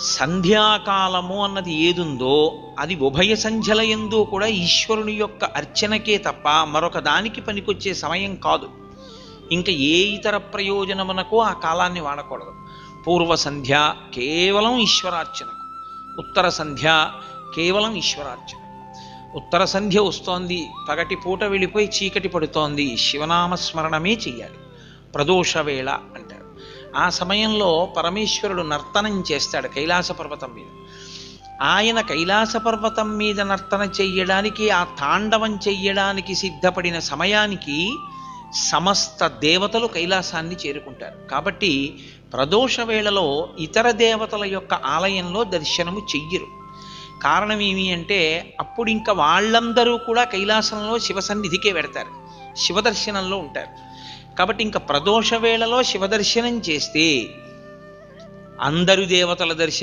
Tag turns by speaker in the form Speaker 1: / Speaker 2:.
Speaker 1: సంధ్యాకాలము అన్నది ఏదుందో అది ఉభయ సంధ్యల ఎందు కూడా ఈశ్వరుని యొక్క అర్చనకే తప్ప మరొక దానికి పనికొచ్చే సమయం కాదు. ఇంకా ఏ ఇతర ప్రయోజనమునకు ఆ కాలాన్ని వాడకూడదు. పూర్వ సంధ్య కేవలం ఈశ్వరార్చనకు ఉత్తర సంధ్య కేవలం ఈశ్వరార్చన ఉత్తర సంధ్య వస్తోంది పగటి పూట వెళ్ళిపోయి చీకటి పడుతోంది శివనామస్మరణమే చెయ్యాలి. ప్రదోష వేళ అంటారు. ఆ సమయంలో పరమేశ్వరుడు నర్తనం చేస్తాడు కైలాస పర్వతం మీద. ఆయన కైలాస పర్వతం మీద నర్తన చెయ్యడానికి ఆ తాండవం చెయ్యడానికి సిద్ధపడిన సమయానికి సమస్త దేవతలు కైలాసాన్ని చేరుకుంటారు. కాబట్టి ప్రదోష వేళలో ఇతర దేవతల యొక్క ఆలయంలో దర్శనము చెయ్యరు. కారణం ఏమి అంటే అప్పుడు ఇంకా వాళ్ళందరూ కూడా కైలాసంలో శివ సన్నిధికే వెడతారు. శివదర్శనంలో ఉంటారు. కాబట్టి ఇంకా ప్రదోష వేళలో శివదర్శనం చేస్తే అందరు దేవతల దర్శనం